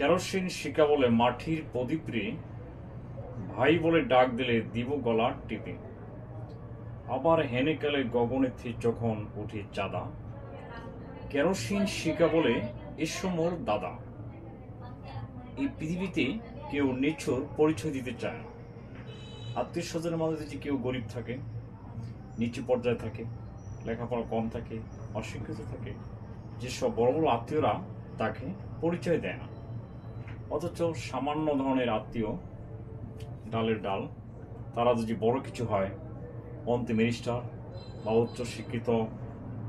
Kerosene শিকা বলে মাটির প্রদীপ রে ভাই বলে ডাক দিলে দিব গলা টিপে। আবার হেনেকালে গগনেতে যখন উঠে চাঁদা। কেরোসিন শিকা বলে এসো মোর দাদা। এই পৃথিবীতে কেউ নিছর পরিচয় দিতে চায় না। আত্মীয় স্বজনের মধ্যে যে কেউ গরিব থাকে, নিচু পর্যায়ে থাকে, লেখাপড়া কম থাকে, অশিক্ষিত থাকে, যেসব বড় বড় আত্মীয়রা তাকে পরিচয় দেয় না। অথচ সামান্য ধরনের আত্মীয়, ডালের ডাল, তারা যদি বড় কিছু হয় মন্ত্রী মিনিস্টার বা উচ্চ শিক্ষিত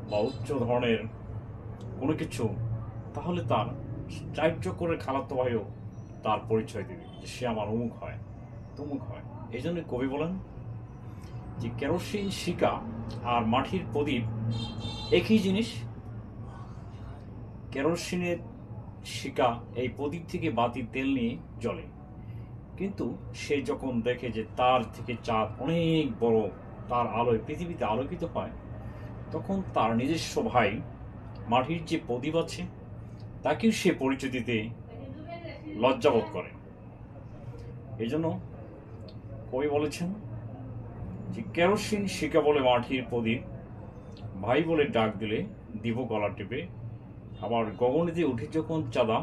বা উচ্চ ধরনের কোনো কিছু, তাহলে তার চার্য করে খালাতো ভাইও তার পরিচয় দেবে যে সে আমার অমুক হয়, তমুক হয়। এই জন্য কবি বলেন যে কেরোসিন, শিকা আর মাটির প্রদীপ একই জিনিস। কেরোসিনের শিকা এই প্রদীপ থেকে বাতির তেল নিয়ে জ্বলে। কিন্তু সে যখন দেখে যে তার থেকে চাঁদ অনেক বড়, তার আলোয় পৃথিবীতে আলোকিত হয়, তখন তার নিজস্ব ভাই মাটির যে প্রদীপ আছে, তাকেও সে পরিচয় দিতে লজ্জাবোধ করে। এই জন্য কবি বলেছেন যে, কেরোসিন শিকা বলে মাটির প্রদীপ, ভাই বলে ডাক দিলে দিব গলা টিপে আবার গগনেতে উঠে যখন চাঁদা